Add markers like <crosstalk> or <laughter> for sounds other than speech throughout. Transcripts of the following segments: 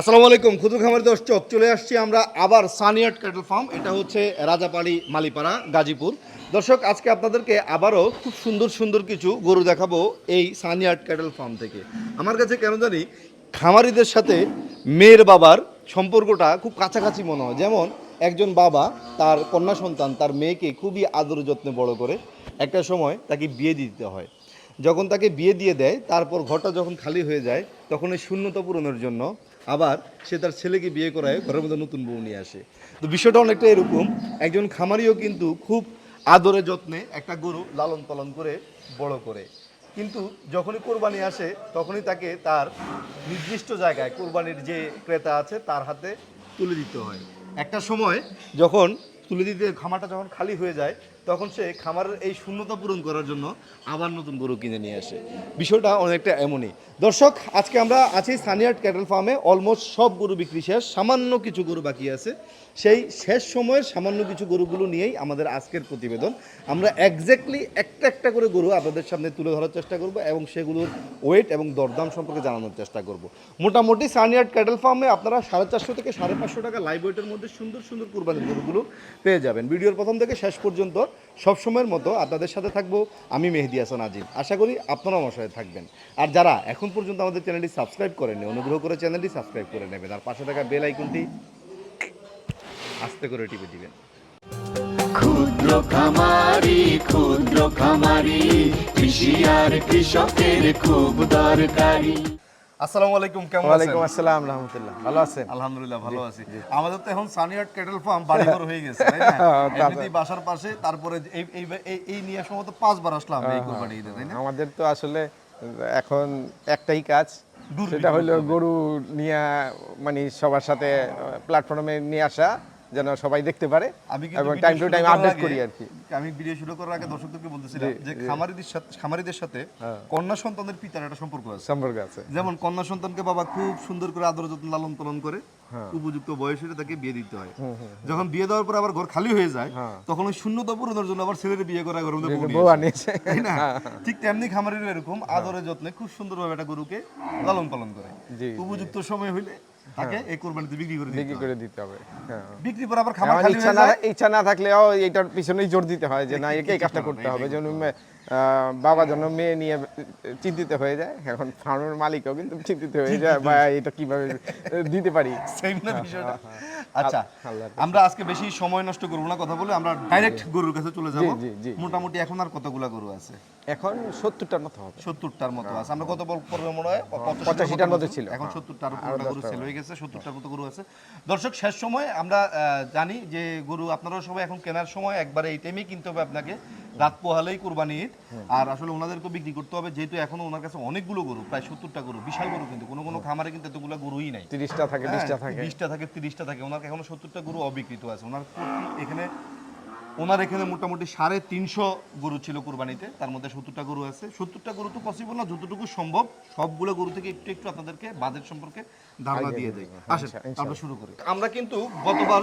আসসালামু আলাইকুম, ক্ষুদ্র খামারি দর্শক, চলে আসছি আমরা আবার সানিয়ার্ট ক্যাটল ফার্ম। এটা হচ্ছে রাজাপাড়ি মালিপাড়া, গাজীপুর। দর্শক, আজকে আপনাদেরকে আবারও খুব সুন্দর সুন্দর কিছু গরু দেখাবো এই সানিয়ার্ট ক্যাটল ফার্ম থেকে। আমার কাছে কেন জানি খামারিদের সাথে মেয়ের বাবার সম্পর্কটা খুব কাছাকাছি মনে হয়। যেমন একজন বাবা, তার কন্যা সন্তান, তার মেয়েকে খুবই আদর যত্নে বড় করে একটা সময় তাকে বিয়ে দিতে হয়। যখন তাকে বিয়ে দিয়ে দেয়, তারপর ঘরটা যখন খালি হয়ে যায়, তখন এই শূন্যতা পূরণের জন্য আবার সে তার ছেলেকে বিয়ে করায়, ঘরের মধ্যে নতুন বউ নিয়ে আসে। তো বিষয়টা অনেকটা এরকম। একজন খামারিও কিন্তু খুব আদরে যত্নে একটা গরু লালন পালন করে, বড় করে। কিন্তু যখনই কোরবানি আসে, তখনই তাকে তার নির্দিষ্ট জায়গায় কোরবানির যে ক্রেতা আছে, তার হাতে তুলে দিতে হয়। একটা সময় যখন তুলে দিতে, খামারটা যখন খালি হয়ে যায় তখন সে খামারের এই শূন্যতা পূরণ করার জন্য আবার নতুন গরু কিনে নিয়ে আসে। বিষয়টা অনেকটা এমনই। দর্শক, আজকে আমরা আছি সানিয়ার্ট ক্যাটেল ফার্মে। অলমোস্ট সব গরু বিক্রি শেষ। সামান্য কিছু গরু বাকি আছে। সেই শেষ সময়ের সামান্য কিছু গরুগুলো নিয়েই আমাদের আজকের প্রতিবেদন। আমরা একজ্যাক্টলি একটা একটা করে গরু আপনাদের সামনে তুলে ধরার চেষ্টা করব এবং সেগুলোর ওয়েট এবং দরদাম সম্পর্কে জানানোর চেষ্টা করব। মোটামুটি সানিয়ার্ট ক্যাটেল ফার্মে আপনারা সাড়ে চারশো থেকে সাড়ে পাঁচশো টাকা লাইভ ওয়েটের মধ্যে সুন্দর সুন্দর কুরবানির গরুগুলো পেয়ে যাবেন। ভিডিওর প্রথম থেকে শেষ পর্যন্ত সবসময়ের মতো আপনাদের সাথে থাকব। আমি মেহেদি হাসান আজিম। আশা করি আপনারা আমার সাথে থাকবেন। আর যারা এখন পর্যন্ত আমাদের চ্যানেলটি সাবস্ক্রাইব করেননি, অনুগ্রহ করে চ্যানেলটি সাবস্ক্রাইব করে নেবেন। আর পাশে থাকা বেল আইকনটি আস্তে করে টিপে দিবেন। ক্ষুদ্র খামারি ক্ষুদ্র খামারি কৃষি আর কৃষকের খুব দরকারি। আসসালামু আলাইকুম কেমন আছেন? আসসালাম রহমতুল্লাহ। ভালো আছেন? আলহামদুলিল্লাহ ভালো আছি। আমাদের তো এখন ক্যাটেল ফার্ম বাড়িঘর হয়ে গেছে তাই না? <laughs> এমনিতেই বাসার পাশে তারপরে এই এই এই নিয়ে সম্ভবত পাঁচবার আসলাম এই কোরবানি ঈদে তাই না? আমাদের তো আসলে এখন একটাই কাজ সেটা হলো গরু নিয়ে মানে সবার সাথে প্ল্যাটফর্মে নিয়ে আসা যেন সবাই দেখতে পারে আমি কিন্তু এবং টাইম টু টাইম আপডেট করি আর কি। আমি ভিডিও শুরু করার আগে দর্শকদেরকে বলতেছিলাম যে খামারিদের সাথে খামারিদের সাথে কন্যা সন্তানের পিতার একটা সম্পর্ক আছে। সম্পর্ক আছে। যেমন কন্যা সন্তানকে বাবা খুব সুন্দর করে আদর যত্ন লালন পালন করে উপযুক্ত বয়স তাকে বিয়ে দিতে হয়। যখন বিয়ে দেওয়ার পর আবার ঘর খালি হয়ে যায় তখন ওই শূন্যতা পূরণের জন্য আবার ছেলের বিয়ে করা ঘরের মধ্যে বউ নিয়ে আনিয়েছে। তাই না? ঠিক তেমনি খামারেরও এরকম আদরে যত্নে খুব সুন্দরভাবে একটা গরুকে লালন পালন করে। উপযুক্ত সময় হইলে তাকে এই কোরবানিতে বিক্রি করে দিতে বিক্রি করে দিতে হবে হ্যাঁ। বিক্রি করে আবার খাবার খালি ইচ্ছা না ইচ্ছা না থাকলেও এইটার পিছনেই জোর দিতে হয় যে না একে এই কাজটা করতে হবে। যেন বাবা যেন মেয়ে নিয়ে চিন্তিত হয়ে যায়। এখন ফার্মের মালিকও কিন্তু চিন্তিত হয়ে যায় বা এটা কীভাবে দিতে পারি? <laughs> সেই না বিষয়টা। আচ্ছা আমরা আজকে বেশি সময় নষ্ট করব না কথা বলে আমরা ডাইরেক্ট গরুর কাছে চলে যাব। মোটামুটি এখন আর কতগুলা গরু আছে? এখন সত্তরটার মতো হবে। সত্তরটার মতো আছে। আমরা কত বল পড়বে মনে হয়? পঁচাশিটার মতো ছিল, এখন। সত্তরটার গরু সেল হয়ে গেছে সত্তরটার মতো গরু আছে। দর্শক শেষ সময় আমরা আহ, জানি যে গরু আপনারাও সবাই এখন কেনার সময় একবারে এই টাইমেই কিনতে হবে আপনাকে। রাত পোহালেই কোরবানি ঈদ। আর আসলে ওনাদেরকে বিক্রি করতে হবে যেহেতু এখনও ওনার কাছে অনেকগুলো গরু প্রায় সত্তরটা গরু বিশাল গরু কিন্তু। কোনো কোনো খামারে কিন্তু এতগুলো গরুই নাই। তিরিশটা থাকে বিশটা থাকে। বিশটা থাকে তিরিশটা থাকে। ওনার এখনও সত্তরটা গরু অবিকৃত আছে। ওনার এখানে ওনার এখানে মোটামুটি সাড়ে তিনশো গরু ছিল কুরবানিতে তার মধ্যে সত্তরটা গরু আছে। সত্তরটা গরু তো পসিবল না যতটুকু সম্ভব সবগুলো গরু থেকে একটু একটু আপনাদেরকে বাজেট সম্পর্কে ধারণা দিয়ে দেয় আসেন আমরা শুরু করি। আমরা কিন্তু গতবার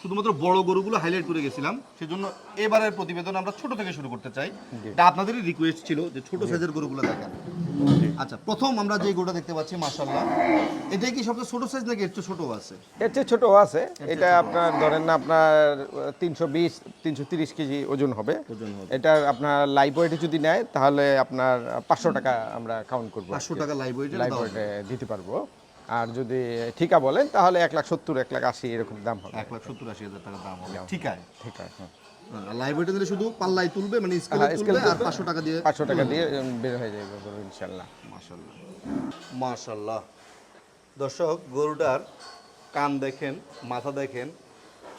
শুধুমাত্র বড় গরুগুলো হাইলাইট করে গেছিলাম সেজন্য এবারের প্রতিবেদন আমরা ছোট থেকে শুরু করতে চাই। এটা আপনাদেরই রিকোয়েস্ট ছিল যে ছোট সাইজের গরুগুলো দেখেন। আচ্ছা প্রথম আমরা যে গরুটা দেখতে পাচ্ছি মাশাল্লাহ এটাই কি সবচেয়ে ছোট সাইজ নাকি একটু ছোট আছে? এর চেয়ে ছোট আছে। এটা আপনার ধরেন না আপনার তিনশো বিশ তিনশো তিরিশ কেজি ওজন হবে। এটা আপনার লাইভ ওয়েটে যদি নেয় তাহলে আপনার পাঁচশো টাকা আমরা কাউন্ট করব পাঁচশো টাকা লাইভ ওয়েটের লাইভ ওয়েটে দিতে পারব। আর যদি ঠিকা বলেন তাহলে এক লাখ সত্তর এক লাখ আশি এরকম দাম হবে। এক লাখ সত্তর আশি হাজার টাকা দাম হবে। ঠিক আছে ঠিক আছে লাইভ ওয়েটে দিলে শুধু পাল্লাই তুলবে মানে স্কেলে হ্যাঁ, তুলবে আর পাঁচশো টাকা দিয়ে পাঁচশো টাকা দিয়ে বের হয়ে যাবে গরু ইনশাল্লাহ। মাশাল্লাহ। মাশাল্লাহ। দর্শক গরুটার কান দেখেন মাথা দেখেন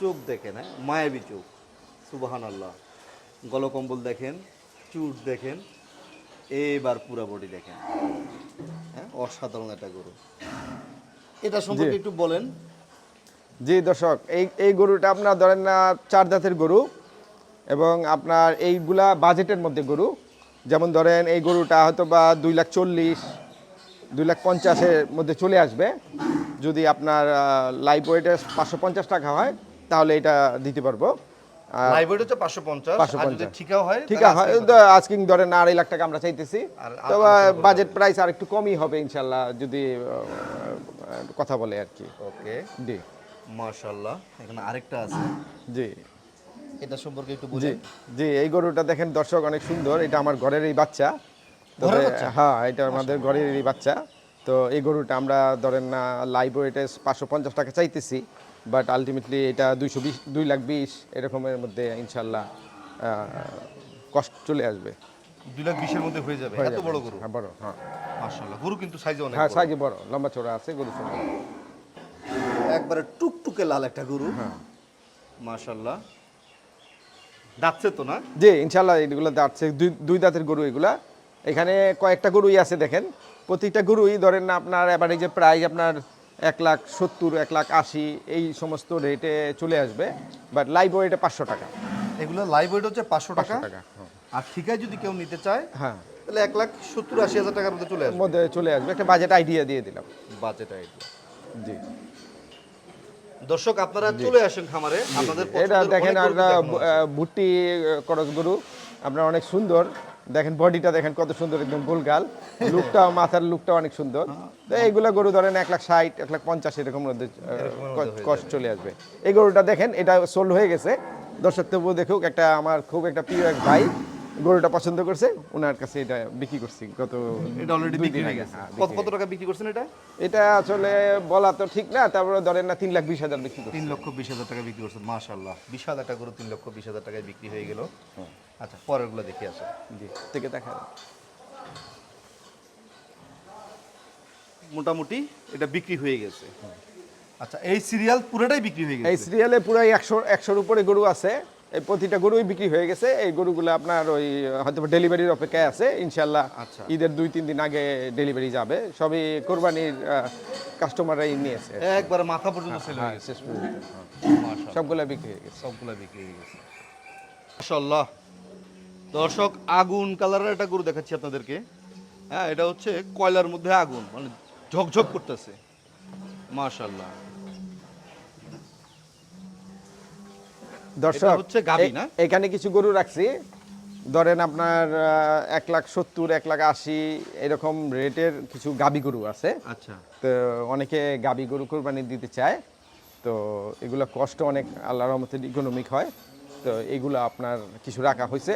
চোখ দেখেন হ্যাঁ? মায়াবী চোখ। সুবাহান আল্লাহ গলকম্বল দেখেন চুট দেখেন এবার পুরা বডি দেখেন। হ্যাঁ? অসাধারণ একটা গরু। এটা সম্পর্কে একটু বলেন। জি দর্শক এই এই গরুটা আপনার ধরেন না চার জাতের গরু। এবং আপনার এইগুলা বাজেটের মধ্যে গরু। যেমন ধরেন এই গরুটা হয়তো বা দুই লাখ চল্লিশ দুই লাখ পঞ্চাশের মধ্যে চলে আসবে। যদি আপনার লাইভ ওয়েটে পাঁচশো পঞ্চাশ টাকা হয় তাহলে এটা দিতে পারব। আর লাইভ ওয়েট হচ্ছে পাঁচশো পঞ্চাশ আর যদি 550 ঠিকাও হয় ঠিক তাহলে আছে আজকে আজকিং ধরেন আড়াই লাখ টাকা আমরা চাইতেছি। তো বাজেট প্রাইস আর একটু কমই হবে ইনশাল্লাহ যদি কথা বলে আর কি। ওকে জি। মাশাল্লাহ এখানে আরেকটা আছে। জি। এটা সম্পর্কে একটু বুঝে জি এই গরুটা দেখেন দর্শক অনেক সুন্দর এটা আমার ঘরের এই বাচ্চা। তবে হ্যাঁ এটা আমাদের ঘরের এই বাচ্চা। তো এই গরুটা আমরা ধরেন না লাইভ ওয়েটে পাঁচশো পঞ্চাশ টাকা চাইতেছি বাট আলটিমেটলি এটা দুইশো বিশ দুই লাখ বিশ এরকমের মধ্যে ইনশাল্লাহ কষ্ট চলে আসবে। দুই লাখ বিশের মধ্যে হয়ে যাবে। এত বড় গরু? হ্যাঁ বড় হ্যাঁ। গরু কিন্তু সাইজে অনেক হ্যাঁ। সাইজে বড় লম্বা চড়া আছে গরু একবারে টুকটুকে লাল একটা গরু। হ্যাঁ। মাশাল্লাহ দাঁতছে তো না? জি ইনশাল্লাহ এগুলো দাঁড়ছে দুই দুই দাঁতের গরু এগুলা। এখানে কয়েকটা গরুই আছে দেখেন। প্রতিটা গরুই ধরেন না আপনার অ্যাভারেজে প্রায় আপনার এক লাখ সত্তর এক লাখ আশি এই সমস্ত রেটে চলে আসবে। বাট লাইভ ওয়েটে পাঁচশো টাকা। এগুলো লাইভ ওয়েট হচ্ছে পাঁচশো টাকা? পাঁচশো টাকা হ্যাঁ। আর ঠিকায় যদি কেউ নিতে চায় হ্যাঁ। তাহলে এক লাখ সত্তর আশি হাজার টাকার মধ্যে চলে আসবে। মধ্যে চলে আসবে। একটা বাজেট আইডিয়া দিয়ে দিলাম। বাজেট আইডিয়া জি। দর্শক আপনারা চলে আসেন খামারে। আপনাদের এটা দেখেন আর গরু দেখানো করস গরু আপনার অনেক সুন্দর। দেখেন বডিটা দেখেন কত সুন্দর একদম গোলগাল লুকটা মাথার লুকটা অনেক সুন্দর। তো এইগুলা গরু ধরেন এক লাখ ষাট এক লাখ পঞ্চাশ এরকম মধ্যে কষ্ট চলে আসবে। এই গরুটা দেখেন এটা সোল্ড হয়ে গেছে। দর্শক তবুও দেখুক একটা আমার খুব একটা প্রিয় এক ভাই। গরুটা পছন্দ করছে ওনার কাছে এটা বিক্রি করছি গত এটা অলরেডি বিক্রি হয়ে গেছে। হ্যাঁ, কত কত টাকা বিক্রি করছেন এটা? এটা আসলে বলা তো ঠিক না তারপরে ধরেন না তিন লাখ বিশ হাজার বিক্রি করছি। তিন লক্ষ বিশ হাজার টাকা বিক্রি করছেন মাশাল্লাহ বিশ হাজার টাকা করে তিন লক্ষ বিশ হাজার টাকায় বিক্রি হয়ে গেল। আচ্ছা পরেরগুলো দেখে আসো। জি থেকে দেখা মোটামুটি এটা বিক্রি হয়ে গেছে। আচ্ছা এই সিরিয়াল পুরোটাই বিক্রি হয়ে গেছে? এই সিরিয়ালে পুরো একশো একশোর উপরে গরু আছে। এই প্রতিটা গরুই বিক্রি হয়ে গেছে। এই গরুগুলো আপনার ওই হয়তো ডেলিভারির অপেক্ষায় আছে। ইনশাল্লাহ আচ্ছা। ঈদের দুই তিন দিন আগে ডেলিভারি যাবে। সবই কোরবানির কাস্টমাররাই নিয়েছে। একবারে মাথা পর্যন্ত সেল হয়ে হ্যাঁ, গেছে। হ্যাঁ। সবগুলো বিক্রি হয়ে গেছে। সবগুলা বিক্রি হয়ে গেছে। মাশাল্লাহ দর্শক আগুন কালারের একটা গরু দেখাচ্ছি আপনাদেরকে। হ্যাঁ এটা হচ্ছে কয়লার মধ্যে আগুন মানে ঝকঝক করতেছে। মাশাল্লাহ দর্শক হচ্ছে না? এখানে কিছু গরু রাখছি। ধরেন আপনার এক লাখ সত্তর এক লাখ আশি এরকম রেটের কিছু গাবি গরু আছে। আচ্ছা। তো অনেকে গাবি গরু কোরবানি দিতে চায়। তো এগুলো কষ্ট অনেক আল্লাহর রহমতে ইকোনমিক হয়। তো এগুলো আপনার কিছু রাখা হয়েছে।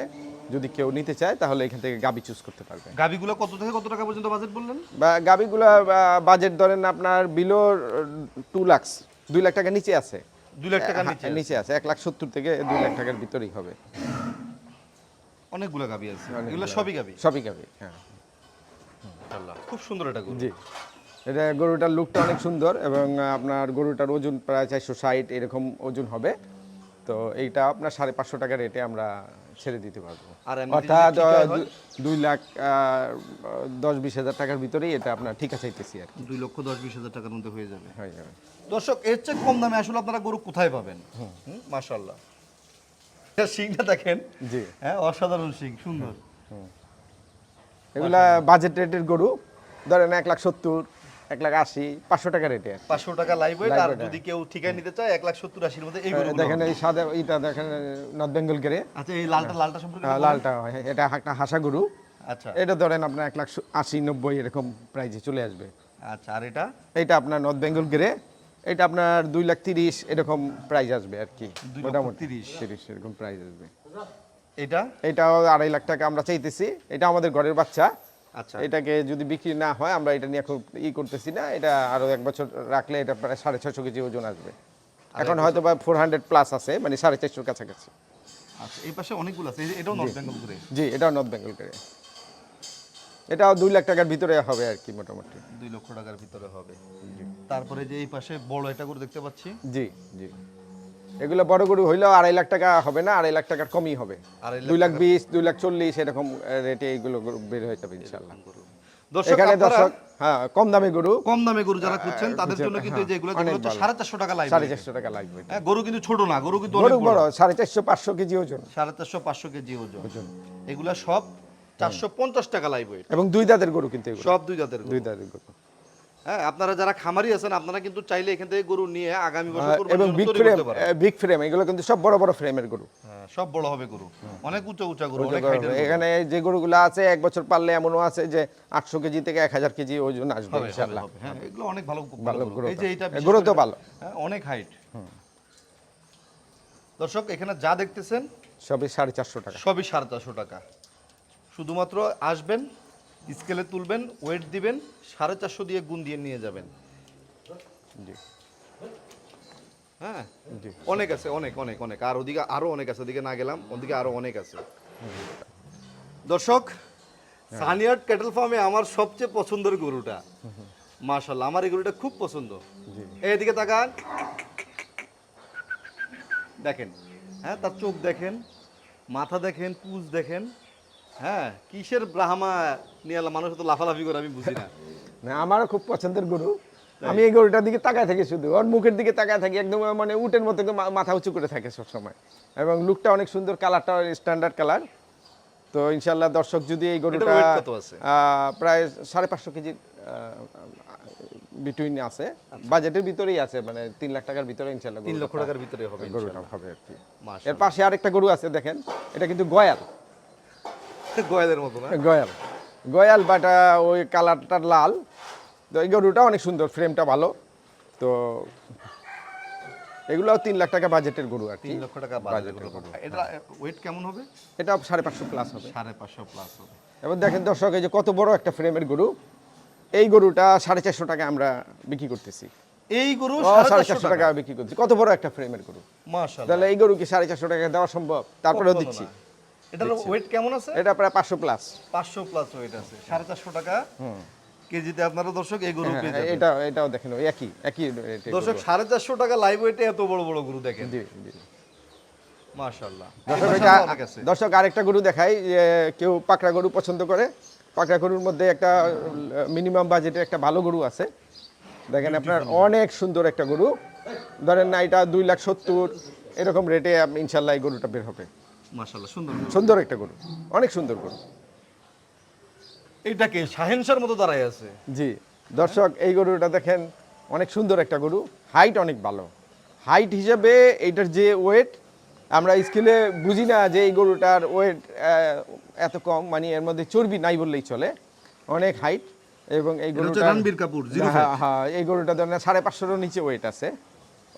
যদি কেউ নিতে চায় তাহলে এখান থেকে গাবি চুজ করতে পারবে। গাভিগুলো কত থেকে কত টাকা পর্যন্ত বাজেট বললেন? বা গাবিগুলো বাজেট ধরেন আপনার বিলো টু লাখস দুই লাখ টাকা নিচে আছে। দুই লাখ টাকার হ্যাঁ, নিচে নিচে আছে। এক লাখ সত্তর থেকে দুই লাখ টাকার ভিতরেই হবে। অনেকগুলো গাবি আছে এগুলো সবই গাবি? সবই গাবি হ্যাঁ। খুব সুন্দর এটা জি। এটা গরুটার লুকটা অনেক সুন্দর এবং আপনার গরুটার ওজন প্রায় চারশো ষাট এরকম ওজন হবে। তো এইটা আপনার সাড়ে পাঁচশো টাকা রেটে আমরা ছেড়ে দিতে পারব। আর অর্থাৎ দুই লাখ দশ বিশ হাজার টাকার ভিতরেই এটা আপনার ঠিকা চাইতেছি আর দুই লক্ষ দশ বিশ হাজার টাকার মধ্যে হয়ে যাবে। হয়ে যাবে। দর্শক এর চেয়ে কম দামে আসলে আপনারা গরু কোথায় পাবেন? এটা শিংটা দেখেন। জি। হ্যাঁ অসাধারণ শিং সুন্দর। এগুলা বাজেট রেটের গরু ধরেন এক লাখ সত্তর এক লাখ আশি পাঁচশো টাকা রেটে পাঁচশো টাকা লাইভ ওয়েট আর যদি কেউ ঠিকায় নিতে চায় এক লাখ সত্তর আশির মধ্যে এই দেখেন এই সাদা এইটা দেখেন নর্থ বেঙ্গল গেরে আচ্ছা এই লালটা লালটা সম্পর্কে লালটা হয়, এটা একটা হাসা গরু। আচ্ছা। এটা ধরেন আপনার এক লাখ আশি নব্বই এরকম প্রাইজে চলে আসবে। আচ্ছা আর এটা? এইটা আপনার নর্থ বেঙ্গল গ্রে এটা আপনার দুই লাখ তিরিশ এরকম প্রাইস আসবে আর কি। মোটামুটি তিরিশ। তিরিশ এরকম প্রাইস আসবে। এটা? এটাও আড়াই লাখ টাকা আমরা চাইতেছি। এটা আমাদের ঘরের বাচ্চা। এটাকে যদি বিক্রি না হয় আমরা এটা নিয়ে খুব ই করতেছি না। এটা আরও এক বছর রাখলে এটা প্রায় সাড়ে ছশো কেজি ওজন আসবে। এখন হয়তো বা ফোর হান্ড্রেড প্লাস আছে মানে সাড়ে চারশোর কাছাকাছি। আচ্ছা এই পাশে অনেকগুলো আছে এটাও নর্থ বেঙ্গল করে? জি এটাও নর্থ বেঙ্গল গ্রে এটাও দুই লাখ টাকার ভিতরে হবে আর কি মোটামুটি। দুই লক্ষ টাকার ভিতরে হবে। তারপরে যে এই পাশে বড় একটা করে দেখতে পাচ্ছি। জি জি। এগুলো বড় গরু হইলেও আড়াই লাখ টাকা হবে না আড়াই লাখ টাকার কমই হবে। দুই লাখ বিশ দুই লাখ চল্লিশ এরকম রেটে এগুলো বের হয়ে যাবে ইনশাল্লাহ এখানে দর্শক হ্যাঁ কম দামে গরু। কম দামে গরু যারা খুঁজছেন তাদের জন্য কিন্তু এই যে এগুলো অনেক যেগুলো সাড়ে চারশো টাকা লাইভ সাড়ে চারশো টাকা লাগবে হ্যাঁ গরু কিন্তু ছোট না গরু কিন্তু অনেক বড় সাড়ে চারশো পাঁচশো কেজি ওজন। সাড়ে চারশো পাঁচশো কেজি ওজন। এগুলা সব চারশো পঞ্চাশ টাকা ওয়েট এবং দুই দাঁতের গরু কিন্তু সব দুই জাতের দুই দাঁতের গরু। হ্যাঁ আপনারা যারা খামারি আছেন আপনারা কিন্তু চাইলে এখান থেকে গরু নিয়ে আগামী বছর এবং বিগ ফ্রেম বিগ ফ্রেম এগুলো কিন্তু সব বড় বড় ফ্রেমের গরু। হ্যাঁ, সব বড় হবে গরু। অনেক উঁচা উঁচা গরু গরু। গরু। এখানে যে গরুগুলো আছে এক বছর পারলে এমনও আছে যে আটশো কেজি থেকে এক হাজার কেজি ওজন আসবে হ্যাঁ এগুলো অনেক ভালো ভালো গরু। এই যে এটা growth তো ভালো। হ্যাঁ, অনেক হাইট দর্শক এখানে যা দেখতেছেন সবই সাড়ে চারশো টাকা। সবই সাড়ে চারশো টাকা। শুধুমাত্র আসবেন স্কেলে তুলবেন ওয়েট দিবেন সাড়ে চারশো দিয়ে গুণ দিয়ে নিয়ে যাবেন। জি। হ্যাঁ? জি। অনেক আছে অনেক অনেক অনেক। আর ওদিকে আরও অনেক আছে ওদিকে না গেলাম ওদিকে আরও অনেক আছে। দর্শক সানিয়ার্ড ক্যাটেল ফার্মে আমার সবচেয়ে পছন্দের গরুটা। মাশাল্লাহ আমার এই গরুটা খুব পছন্দ। এদিকে তাকান। দেখেন হ্যাঁ তার চোখ দেখেন মাথা দেখেন পুজ দেখেন। হ্যাঁ কিসের ব্রাহ্মা? নিয়ে আলা- মানুষ তো লাফালাফি করে আমি বুঝি না। না আমারও খুব পছন্দের গরু। আমি এই গরুটার দিকে তাকায় থাকি শুধু। ওর মুখের দিকে তাকায় থাকি একদম মানে উটের মতো মাথা উঁচু করে থাকে সবসময়। এবং লুকটা অনেক সুন্দর কালারটা স্ট্যান্ডার্ড কালার তো ইনশাল্লাহ দর্শক যদি এই গরুটা প্রায় সাড়ে পাঁচশো কেজির বিটুইন আছে। বাজেটের ভিতরেই আছে মানে তিন লাখ টাকার ভিতরে ইনশাল্লাহ তিন লক্ষ টাকার ভিতরে হবে গরুটা। হবে আর কি। এর পাশে আরেকটা গরু আছে দেখেন। এটা কিন্তু গয়াল। গয়ালের মতো না? গয়াল। গয়াল বাটা ওই কালারটা লাল। তো এই গরুটা অনেক সুন্দর ফ্রেমটা ভালো। তো এগুলোও তিন লাখ টাকা বাজেটের গরু আর তিন লক্ষ টাকা বাজেটের গরু। এটা ওয়েট কেমন হবে? এটা সাড়ে পাঁচশো প্লাস হবে। সাড়ে পাঁচশো প্লাস হবে। এবার দেখেন দর্শক এই যে কত বড় একটা ফ্রেমের গরু। এই গরুটা সাড়ে চারশো টাকা আমরা বিক্রি করতেছি। এই গরু সাড়ে চারশো টাকা বিক্রি করছি কত বড় একটা ফ্রেমের গরু। মাশাআল্লাহ। তাহলে এই গরু কি সাড়ে চারশো টাকা দেওয়া সম্ভব? তারপরেও দিচ্ছি। এটার ওয়েট কেমন আছে? এটা প্রায় পাঁচশো প্লাস পাঁচশো প্লাস ওয়েট আছে সাড়ে চারশো টাকা। কেজিতে আপনারা দর্শক এই গরু পেয়ে যাবেন। হ্যাঁ, এটা এটাও দেখেন একই একই দর্শক গরু। সাড়ে চারশো টাকা লাইভ ওয়েটে এত বড় বড় গরু দেখেন। জি জি মাশাআল্লাহ। দর্শক এটা আরেকটা গরু দেখাই যে কেউ পাকড়া গরু পছন্দ করে পাকড়া গরুর মধ্যে একটা মিনিমাম বাজেটের একটা ভালো গরু আছে। দেখেন আপনার অনেক সুন্দর একটা গরু। ধরেন না এটা দুই লাখ সত্তর এরকম রেটে আপনি ইনশাল্লাহ এই গরুটা বের হবে। মাশাআল্লাহ সুন্দর সুন্দর একটা গরু অনেক সুন্দর গরু। এইটাকে শাহেনশার মতো দাঁড়ায় আছে। জি দর্শক এই গরুটা দেখেন অনেক সুন্দর একটা গরু হাইট অনেক ভালো। হাইট হিসেবে এইটার যে ওয়েট আমরা স্কেলে বুঝি না যে এই গরুটার ওয়েট এত কম মানে এর মধ্যে চর্বি নাই বললেই চলে। অনেক হাইট এবং এই গরুটা রণবীর কাপুর, হ্যাঁ হ্যাঁ এই গরুটা ধরেন সাড়ে পাঁচশোরও নিচে ওয়েট আছে।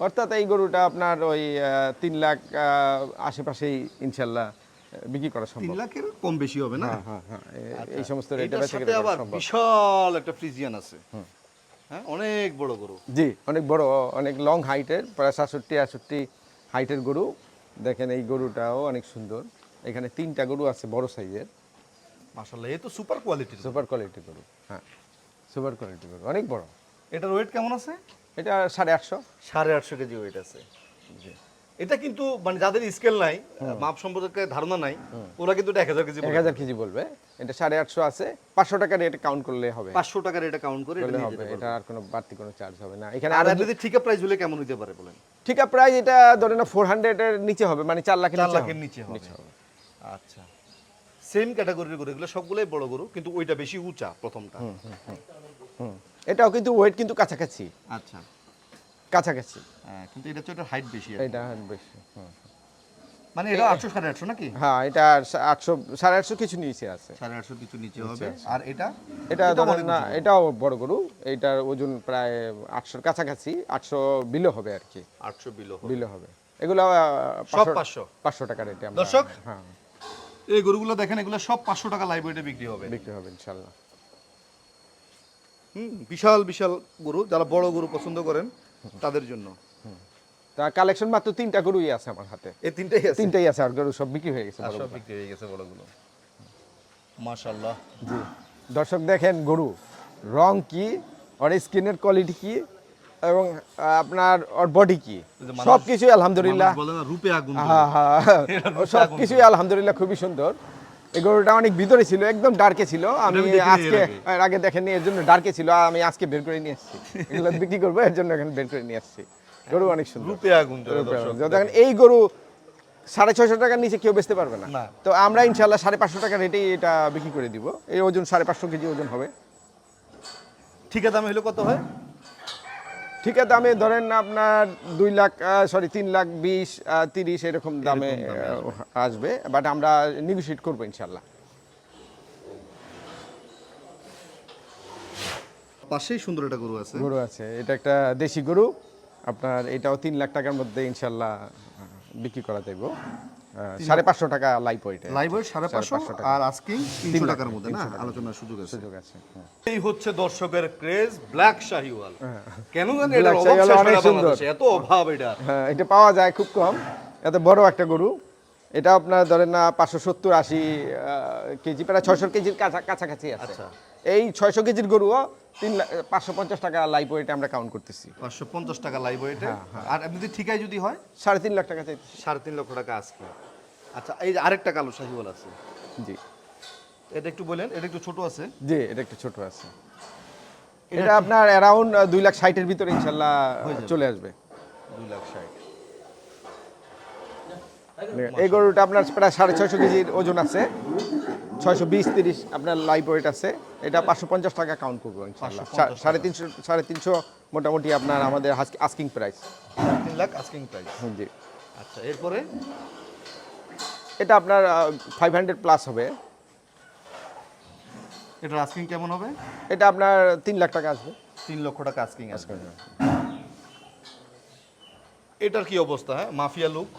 অর্থাৎ এই গরুটা আপনার ওই তিন লাখ আশেপাশেই ইনশাল্লাহ বিক্রি করা তিন সম্ভব লাখের কম বেশি হবে না? হ্যাঁ হ্যাঁ হ্যাঁ এই সমস্ত রেটে বেচে আবার বিশাল একটা ফ্রিজিয়ান আছে। হ্যাঁ অনেক বড় গরু। জি অনেক বড় অনেক লং হাইটের প্রায় সাতষট্টি আটষট্টি হাইটের গরু। দেখেন এই গরুটাও অনেক সুন্দর। এখানে তিনটা গরু আছে বড় সাইজের। মাশাআল্লাহ এই তো সুপার কোয়ালিটির সুপার কোয়ালিটি গরু হ্যাঁ সুপার কোয়ালিটি গরু অনেক বড়। এটার ওয়েট কেমন আছে? এটা সাড়ে আটশো। সাড়ে আটশো কেজি ওয়েট আছে। এটা কিন্তু মানে যাদের স্কেল নাই মাপ সম্পর্কে ধারণা নাই ওরা কিন্তু এক হাজার কেজি এক হাজার কেজি বলবে। এটা সাড়ে আটশো আছে। পাঁচশো টাকা রেট কাউন্ট করলে হবে। পাঁচশো টাকার এটা কাউন্ট করে এটা হবে। এটা আর কোনো বাড়তি কোনো চার্জ হবে না। এখানে আর যদি ঠিকা প্রাইস হলে কেমন হতে পারে বলেন? ঠিক প্রাইস এটা ধরে না ফোর হান্ড্রেডের নিচে হবে মানে চার লাখের লাখের নিচে হবে। আচ্ছা। সেম ক্যাটাগরির গরু এগুলো সবগুলোই বড় গরু কিন্তু ওইটা বেশি উঁচা প্রথমটা। হুম। এটাও কিন্তু ওয়েট কিন্তু কাছাকাছি। আচ্ছা। কাছাকাছি। হ্যাঁ, কিন্তু এটা হচ্ছে হাইট বেশি। এটা বেশি হুম। মানে এটা আটশো সাড়ে আটশো নাকি? হ্যাঁ এটা আটশো সাড়ে আটশো কিছু নিচে আছে। সাড়ে আটশো কিছু নিচে হবে। আর এটা? এটা ধরেন না এটাও বড় গরু এইটার ওজন প্রায় আটশোর কাছাকাছি আটশো বিলো হবে আর কি। আটশো বিলো হবে। বিলো হবে। এগুলো সব 500 পাঁচশো? টাকা রেটে আমরা দর্শক? হ্যাঁ। এই গরুগুলো দেখেন এগুলো সব পাঁচশো টাকা লাইভ ওয়েটে বিক্রি হবে। বিক্রি হবে ইনশাল্লাহ। হুম বিশাল বিশাল গরু যারা বড় গরু পছন্দ করেন তাদের জন্য। তা কালেকশন মাত্র তিনটা গরুই আছে আমার হাতে। এই তিনটাই আছে? তিনটাই আছে আর গরু সব বিক্রি হয়ে গেছে সব বিক্রি হয়ে গেছে বড়গুলো। মাশাল্লাহ জি। দর্শক দেখেন গরু রং কি ওর স্কিনের কোয়ালিটি কি এবং আপনার ওর বডি কি? এই যে মানুষ- সব কিছুই আলহামদুলিল্লাহ বলে না রূপে আগুন হ্যাঁ হ্যাঁ এটা সব আগুন আলহামদুলিল্লাহ খুবই সুন্দর। এই গরুটা অনেক ভিতরে ছিল একদম ডার্কে ছিল। আমি আমি আজকে এর আগে। এর দেখেনি এর জন্য ডার্কে ছিল আমি আজকে বের করে নিয়ে এসেছি। <laughs> এগুলো বিক্রি করব এর জন্য এখানে বের করে নিয়ে আসছি গরু অনেক সুন্দর। রূপে আগুন। দেখেন এই গরু সাড়ে ছয়শো টাকার নিচে কেউ বেচতে পারবে না। না। তো আমরা ইনশাল্লাহ সাড়ে পাঁচশো টাকা রেটেই এটা বিক্রি করে দিব। এই ওজন সাড়ে পাঁচশো কেজি ওজন হবে। ঠিকা দামে হলে কত হয়? ঠিক আছে দামে ধরেন আপনার দুই লাখ সরি তিন লাখ বিশ আহ, তিরিশ এরকম দামে আসবে। বাট আমরা নেগোসিয়েট করব ইনশাল্লাহ পাশেই সুন্দর একটা গরু আছে। গরু আছে এটা একটা দেশি গরু আপনার এটাও তিন লাখ টাকার মধ্যে ইনশাল্লাহ বিক্রি করা যাইব। সাড়ে পাঁচশো টাকা লাইভ ওইটে লাইভ ওয়েট সাড়ে পাঁচশো আর আজকিং তিনশো টাকার মধ্যে না? আলোচনার সুযোগ আছে। সুযোগ আছে হ্যাঁ। এই হচ্ছে দর্শকের ক্রেজ ব্ল্যাক শাহিওয়াল কেন জানি শাহিওয়াল অনেক সুন্দর। এত অভাব এটা। হ্যাঁ এটা পাওয়া যায় খুব কম। এত বড় একটা গরু। এটা আপনার ধরেন না পাঁচশো সত্তর আশি কেজি প্রায় ছয়শো কেজির কাছাকাছি আছে। আচ্ছা। এই ছয়শো কেজির গরুও তিন পাঁচশো পঞ্চাশ টাকা লাইভ ওয়েটে আমরা কাউন্ট করতেছি। পাঁচশো পঞ্চাশ টাকা লাইভ ওয়েটে হ্যাঁ, আর এমনিতে ঠিকাই যদি হয়? সাড়ে তিন লাখ টাকা চাইতেছি। সাড়ে তিন লক্ষ টাকা আজকে। আচ্ছা এই যে আরেকটা কালো শাহিওয়াল আছে। জি। এটা একটু বলেন এটা একটু ছোট আছে? জি এটা একটু ছোট আছে। এটা আপনার অ্যারাউন্ড দুই লাখ ষাটের ভিতরে ইনশাল্লাহ চলে আসবে। দুই লাখ ষাট। এই গরুটা আপনার প্রায় সাড়ে ছয়শো কেজির ওজন আছে। ছয়শো বিশ তিরিশ আপনার লাইভ ওয়েট আছে। এটা পাঁচশো পঞ্চাশ টাকা কাউন্ট করব ইনশাল্লাহ 550 সাড়ে তিনশো সাড়ে তিনশো মোটামুটি আপনার আমাদের আস্কিং প্রাইস তিন লাখ আস্কিং প্রাইস জি। আচ্ছা এরপরে? এটা আপনার ফাইভ হান্ড্রেড প্লাস হবে। এটার আস্কিং কেমন হবে? এটা আপনার তিন লাখ টাকা আসবে। তিন লক্ষ টাকা আস্কিং আসবে। এটার কি অবস্থা হ্যাঁ? মাফিয়া লুক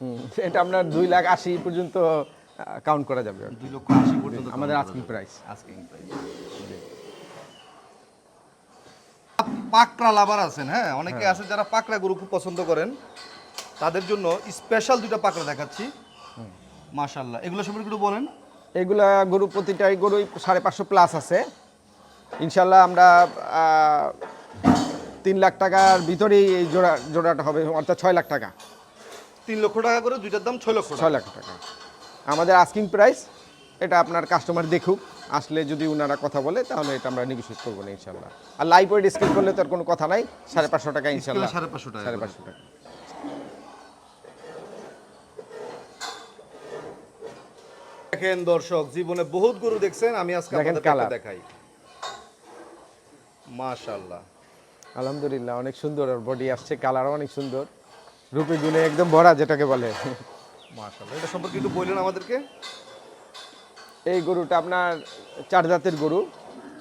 হুম, এটা আপনার দুই লাখ আশি পর্যন্ত কাউন্ট করা যাবে দুই লক্ষ আশি পর্যন্ত আমাদের আস্কিং প্রাইস আস্কিং প্রাইস পাকড়া লাভার আছেন হ্যাঁ? অনেকে আছে যারা পাকড়া গরু খুব পছন্দ করেন। তাদের জন্য স্পেশাল দুটো পাকড়া দেখাচ্ছি। মাশাল্লাহ এগুলো সম্পর্কে একটু বলেন। এগুলা গরু প্রতিটাই গরুই সাড়ে পাঁচশো প্লাস আছে। ইনশাল্লাহ আমরা তিন লাখ টাকার ভিতরেই এই জোড়া জোড়াটা হবে অর্থাৎ ছয় লাখ টাকা। তিন লক্ষ টাকা করে দুইটার দাম ছয় লক্ষ ছয় লাখ টাকা। আমাদের আস্কিং প্রাইস এটা আপনার কাস্টমার দেখুক আসলে যদি ওনারা কথা বলে তাহলে এটা আমরা নেগোসিয়েট করব না ইনশাল্লাহ আর লাইভ ওয়েট স্কেল করলে তো আর কোনো কথা নাই সাড়ে পাঁচশো টাকা ইনশাল্লাহ সাড়ে পাঁচশো টাকা সাড়ে পাঁচশো টাকা। দেখেন দর্শক জীবনে বহুত গরু দেখছেন আমি আজকে আপনাদের। দেখাই। মাশাল্লাহ আলহামদুলিল্লাহ অনেক সুন্দর ওর বডি আসছে কালারও অনেক সুন্দর। রূপে গুণে একদম ভরা যেটাকে বলে। এটা সম্পর্কে একটু বললেন আমাদেরকে? এই গরুটা আপনার চার জাতের গরু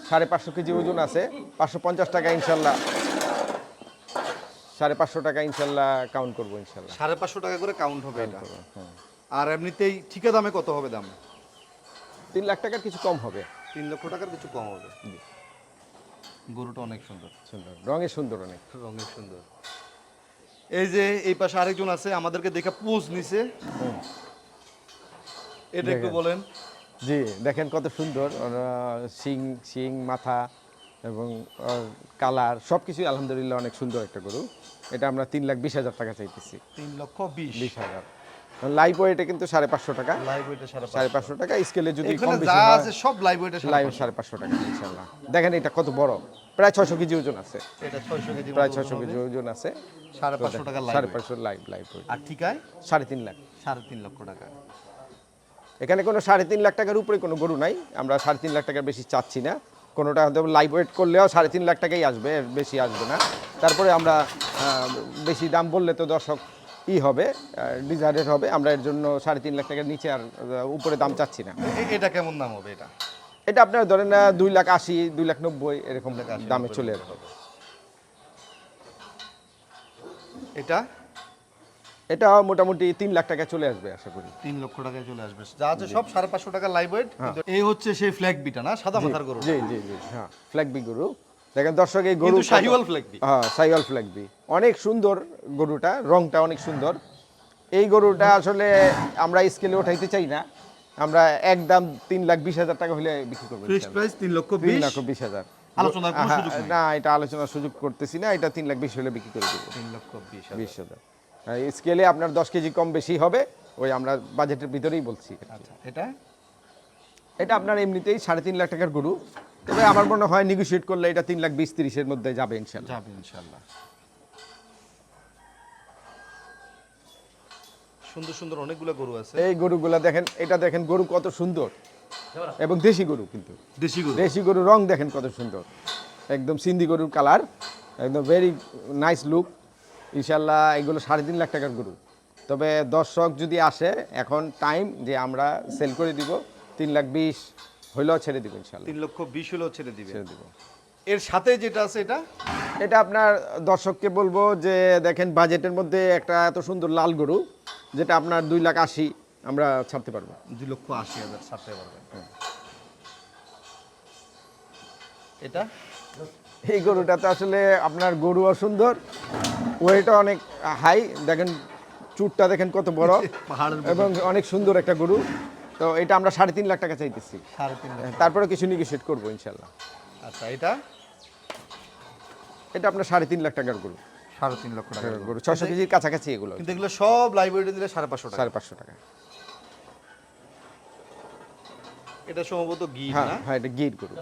সাড়ে পাঁচশো কেজি ওজন আছে পাঁচশো পঞ্চাশ টাকা ইনশাল্লাহ সাড়ে পাঁচশো টাকা ইনশাল্লাহ কাউন্ট করব ইনশাল্লাহ সাড়ে পাঁচশো টাকা করে কাউন্ট হবে এটা? আর এমনিতেই ঠিকা দামে কত হবে দাম? তিন লাখ টাকার কিছু কম হবে। তিন লক্ষ টাকার কিছু কম হবে। গরুটা অনেক সুন্দর। সুন্দর রঙে সুন্দর অনেক। রঙের সুন্দর। এই যে এই পাশে আরেকজন আছে আমাদেরকে দেখে পুজ নিছে। এটা একটু বলেন। জি দেখেন কত সুন্দর। শিং শিং মাথা এবং কালার সব কিছুই আলহামদুলিল্লাহ অনেক সুন্দর একটা গরু। এটা আমরা তিন লাখ বিশ হাজার টাকা চাইতেছি। তিন লক্ষ বিশ। বিশ হাজার। লাইভ ওয়েটে কিন্তু সাড়ে পাঁচশো টাকা। লাইভ ওয়েটে সাড়ে সাড়ে পাঁচশো টাকা। স্কেলে যদি কম বেশি হয় সব লাইভ ওয়েটে লাইভ সাড়ে পাঁচশো টাকা ইনশাল্লাহ দেখেন এটা কত বড়। প্রায় ছয়শো কেজি ওজন আছে। প্রায় ছয়শো কেজি ওজন আছে। সাড়ে পাঁচশো টাকা লাইভ সাড়ে পাঁচশো লাইভ লাইভ আর ঠিকায়? সাড়ে তিন লাখ। সাড়ে তিন লক্ষ টাকা। এখানে কোনো সাড়ে তিন লাখ টাকার উপরে কোনো গরু নাই। আমরা সাড়ে তিন লাখ টাকার বেশি চাচ্ছি না। কোনোটা হয়তো লাইভ ওয়েট করলেও সাড়ে তিন লাখ টাকাই আসবে বেশি আসবে না। তারপরে আমরা বেশি দাম বললে তো দর্শক ই হবে ডিজাইডেড হবে। আমরা এর জন্য সাড়ে তিন লাখ টাকার নিচে আর উপরে দাম চাচ্ছি না। এটা কেমন দাম হবে এটা? এটা আপনার ধরেন না দুই লাখ আশি দুই লাখ নব্বই এরকম দামে চলে এটা? এটা মোটামুটি তিন লাখ টাকা চলে আসবে আশা করি। তিন লক্ষ টাকায় চলে আসবে। যা আছে সব সাড়ে পাঁচশো টাকা লাইভ ওয়েট এই হচ্ছে সেই ফ্ল্যাগ বিটা না? সাদা মাথার গরু জি জি জি হ্যাঁ ফ্ল্যাগবি গরু। দেখেন দর্শক এই গরু শাহিওয়াল ফ্ল্যাগ বি হ্যাঁ সাইওয়াল ফ্ল্যাগ বি অনেক সুন্দর গরুটা রংটা অনেক সুন্দর। এই গরুটা আসলে আমরা স্কেলে উঠাইতে চাই না। আমরা একদম তিন লাখ বিশ হাজার টাকা হলে বিক্রি করব প্রাইস তিন লক্ষ তিন বিশ? বিশ হাজার। না এটা আলোচনার সুযোগ করতেছি না এটা তিন লাখ বিশ হলে বিক্রি করে দেবো। তিন লক্ষ বিশ হাজার। স্কেলে আপনার দশ কেজি কম বেশি হবে ওই আমরা বাজেটের ভিতরেই বলছি। আচ্ছা এটা? এটা আপনার এমনিতেই সাড়ে তিন লাখ টাকার গরু। তবে আমার মনে হয় নেগোসিয়েট করলে এটা তিন লাখ বিশ তিরিশের মধ্যে যাবে ইনশাল্লাহ। যাবে ইনশাল্লাহ। সুন্দর সুন্দর অনেকগুলো গরু আছে। এই গরুগুলা দেখেন এটা দেখেন গরু কত সুন্দর। এবং দেশি গরু কিন্তু। দেশি গরু। দেশি গরু রং দেখেন কত সুন্দর। একদম সিন্ধি গরুর কালার একদম ভেরি নাইস লুক ইনশাল্লাহ এগুলো সাড়ে তিন লাখ টাকার গরু। তবে দর্শক যদি আসে এখন টাইম যে আমরা সেল করে দিব তিন লাখ বিশ হইলেও ছেড়ে দিব ইনশাল্লাহ তিন লক্ষ বিশ হলেও ছেড়ে দিবে। ছেড়ে দিব। এর সাথে যেটা আছে এটা? এটা আপনার দর্শককে বলব যে দেখেন বাজেটের মধ্যে একটা এত সুন্দর লাল গরু। যেটা আপনার দুই লাখ আশি আমরা ছাড়তে পারব। দুই লক্ষ আশি হাজার ছাড়তে পারবেন। এটা? এই গরুটাতে আসলে আপনার গরুও সুন্দর ওয়েটা অনেক হাই দেখেন চুটটা দেখেন কত বড় <laughs> এবং অনেক সুন্দর একটা গরু। তো এটা আমরা সাড়ে তিন লাখ টাকা চাইতেছি। তারপরে কিছু নিগোসিয়েট করব ইনশাল্লাহ। আচ্ছা এটা? এটা আপনার সাড়ে তিন লাখ টাকার গরু। সাড়ে তিন লক্ষ টাকা গরু ছশো কেজির কাছাকাছি এগুলো। কিন্তু এগুলো সব লাইব্রেরি দিলে সাড়ে পাঁচশো টাকা। সাড়ে পাঁচশো টাকা। এটা সম্ভবত গি হ্যাঁ হ্যাঁ এটা গির গরু।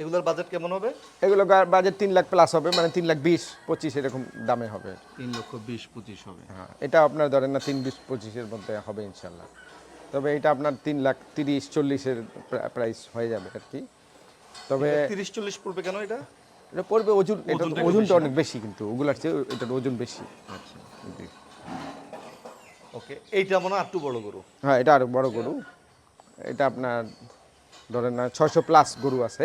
এগুলোর বাজেট কেমন হবে? এগুলো বাজেট তিন লাখ প্লাস হবে মানে তিন লাখ বিশ পঁচিশ এরকম দামে হবে। তিন লক্ষ বিশ পঁচিশ হবে। হ্যাঁ এটা আপনার ধরেন না তিন বিশ পঁচিশের মধ্যে হবে ইনশাল্লাহ তবে এটা আপনার তিন লাখ তিরিশ চল্লিশের প্রাইস হয়ে যাবে আর কি। তবে তিরিশ চল্লিশ পড়বে কেন এটা? এটা পড়বে ওজন এটা ওজনটা অনেক বেশি কিন্তু ওগুলার চেয়ে এটার ওজন বেশি। আচ্ছা ওকে। এইটা মনে হয় একটু বড় গরু। হ্যাঁ এটা আরও বড় গরু। এটা আপনার ধরেন না ছয়শো প্লাস গরু আছে।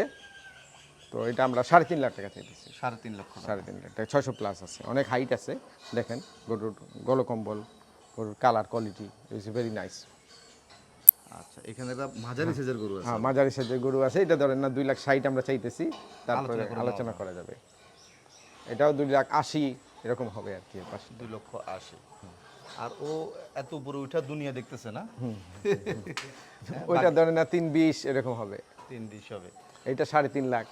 তো এটা আমরা সাড়ে তিন লাখ টাকা চাইতেছি সাড়ে তিন লক্ষ সাড়ে তিন লাখ টাকা ছয়শো প্লাস আছে। অনেক হাইট আছে দেখেন গরুর গলকম্বল গরুর colour quality is very nice আচ্ছা এখানে একটা মাঝারি সাইজের গরু আছে। হ্যাঁ মাঝারি সাইজের গরু আছে। এটা ধরেন না দুই লাখ ষাট আমরা চাইতেছি। তারপরে আলোচনা করা যাবে। এটাও দুই লাখ আশি এরকম হবে আর কি পাশে। দুই লক্ষ আশি। আর ও এত উপরে উঠা দুনিয়া দেখতেছে না? <laughs> ওইটা ধরেন না তিন বিশ এরকম হবে। তিন দিশ হবে। এটা সাড়ে তিন লাখ।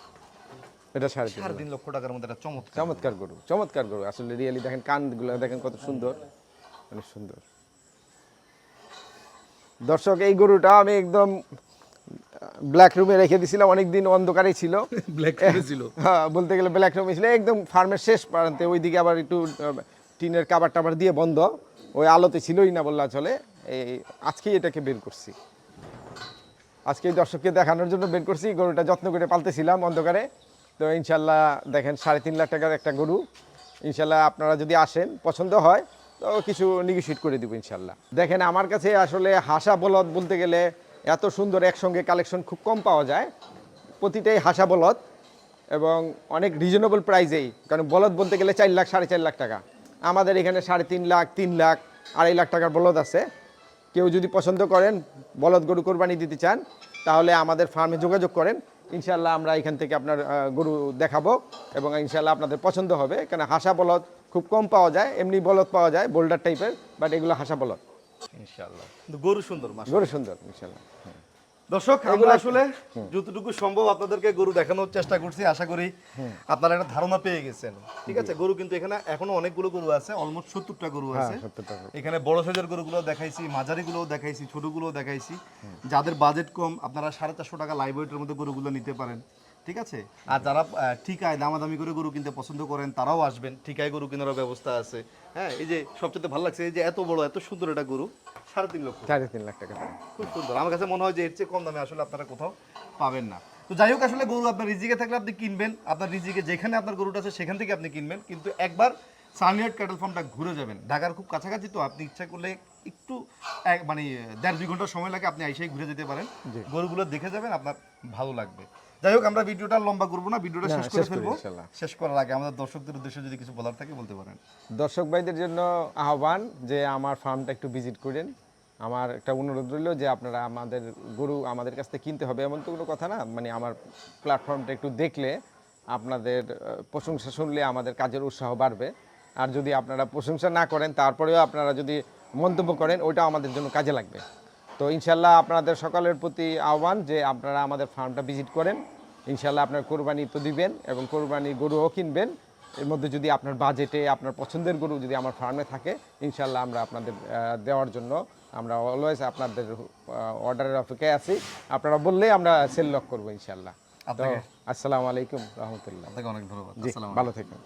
এটা সাড়ে সাড়ে তিন লক্ষ টাকার মধ্যে একটা চমৎকার চমৎকার গরু চমৎকার গরু। আসলে রিয়েলি দেখেন কানগুলো দেখেন কত সুন্দর। অনেক সুন্দর। দর্শক এই গরুটা আমি একদম ব্ল্যাক রুমে রেখে দিছিলাম অনেকদিন অন্ধকারেই ছিল। <laughs> ব্ল্যাক ছিল। হ্যাঁ বলতে গেলে ব্ল্যাক রুমে ছিল। একদম ফার্মের শেষ প্রান্তে ওইদিকে আবার একটু টিনের কাবার টাবার দিয়ে বন্ধ। ওই আলোতে ছিলই না বললা চলে। এই আজকেই এটাকে বের করছি। আজকে এই দর্শককে দেখানোর জন্য বের করছি। গরুটা যত্ন করে পালতেছিলাম অন্ধকারে। তো ইনশাল্লাহ দেখেন সাড়ে তিন লাখ টাকার একটা গরু। ইনশাল্লাহ আপনারা যদি আসেন পছন্দ হয় কিছু নিগোসিয়েট করে দিব ইনশাল্লাহ। দেখেন, আমার কাছে আসলে হাসা বলদ বলতে গেলে এত সুন্দর একসঙ্গে কালেকশন খুব কম পাওয়া যায়। প্রতিটাই হাসা বলদ এবং অনেক রিজনেবল প্রাইজেই কারণ বলদ বলতে গেলে চার লাখ, সাড়ে চার লাখ টাকা। আমাদের এখানে সাড়ে তিন লাখ তিন লাখ, আড়াই লাখ টাকার বলদ আছে। কেউ যদি পছন্দ করেন, বলদ গরু কোরবানি দিতে চান, তাহলে আমাদের ফার্মে যোগাযোগ করেন। ইনশাল্লাহ আমরা এখান থেকে আপনার গরু দেখাবো এবং ইনশাল্লাহ আপনাদের পছন্দ হবে। কেন হাসা বলদ খুব কম পাওয়া যায় এমনি বলদ পাওয়া যায় বোল্ডার টাইপের বাট এগুলো হাসা বলদ। ইনশাল্লাহ গরু সুন্দর গরু সুন্দর ইনশাল্লাহ দর্শক আমরা আসলে যতটুকু সম্ভব আপনাদেরকে গরু দেখানোর চেষ্টা করছি। আশা করি আপনারা একটা ধারণা পেয়ে গেছেন। ঠিক আছে গরু কিন্তু এখানে এখনও অনেকগুলো গরু আছে অলমোস্ট সত্তরটা গরু আছে। হ্যাঁ, 70টা গরু। এখানে বড় সাইজের গরুগুলো দেখাইছি মাঝারিগুলোও দেখাইছি ছোটগুলোও দেখাইছি। যাদের বাজেট কম আপনারা সাড়ে চারশো টাকা লাইভ ওয়েটের মধ্যে গরুগুলো নিতে পারেন। ঠিক আছে? আর যারা ঠিকায় দামাদামি করে গরু কিনতে পছন্দ করেন তারাও আসবেন। ঠিকায় গরু কেনারও ব্যবস্থা আছে। হ্যাঁ এই যে সবচেয়ে ভালো লাগছে এই যে এত বড় এত সুন্দর একটা গরু। সাড়ে তিন লক্ষ। সাড়ে তিন লাখ টাকা। খুব সুন্দর। আমার কাছে মনে হয় যে এর চেয়ে কম দামে আসলে আপনারা কোথাও পাবেন না। তো যাই হোক আসলে গরু আপনার রিজিকে থাকলে আপনি কিনবেন। আপনার রিজিকে যেখানে আপনার গরুটা আছে সেখান থেকে আপনি কিনবেন। কিন্তু একবার সানিয়ার্ড ক্যাটল ফার্মটা ঘুরে যাবেন। ঢাকার খুব কাছাকাছি তো আপনি ইচ্ছা করলে একটু এক মানে দেড় দুই ঘণ্টা সময় লাগে আপনি এসেই ঘুরে যেতে পারেন। গরুগুলো দেখে যাবেন আপনার ভালো লাগবে। যাই হোক আমরা ভিডিওটা লম্বা করব না ভিডিওটা শেষ করে ফেলব। শেষ করার আগে আমাদের দর্শকদের উদ্দেশ্যে যদি কিছু বলার থাকে বলতে পারেন। দর্শক ভাইদের জন্য আহ্বান যে আমার ফার্মটা একটু ভিজিট করেন। আমার একটা অনুরোধ রইল যে আপনারা আমাদের গরু আমাদের কাছ থেকে কিনতে হবে এমন তো কোনো কথা না। মানে আমার প্ল্যাটফর্মটা একটু দেখলে আপনাদের প্রশংসা শুনলে আমাদের কাজের উৎসাহ বাড়বে। আর যদি আপনারা প্রশংসা না করেন তারপরেও আপনারা যদি মন্তব্য করেন ওইটাও আমাদের জন্য কাজে লাগবে। তো ইনশাল্লাহ আপনাদের সকলের প্রতি আহ্বান যে আপনারা আমাদের ফার্মটা ভিজিট করেন। ইনশাল্লাহ আপনার কোরবানি তো দিবেন এবং কোরবানি গরুও কিনবেন। এর মধ্যে যদি আপনার বাজেটে আপনার পছন্দের গরু যদি আমার ফার্মে থাকে ইনশাল্লাহ আমরা আপনাদের দেওয়ার জন্য আমরা অলওয়েজ আপনাদের অর্ডারের অপেক্ষায় আছি। আপনারা বললেই আমরা সেল লক করব ইনশাল্লাহ। তো আসসালামু আলাইকুম রহমতুল্লাহ। আপনাকে অনেক ধন্যবাদ। ভালো থাকবেন।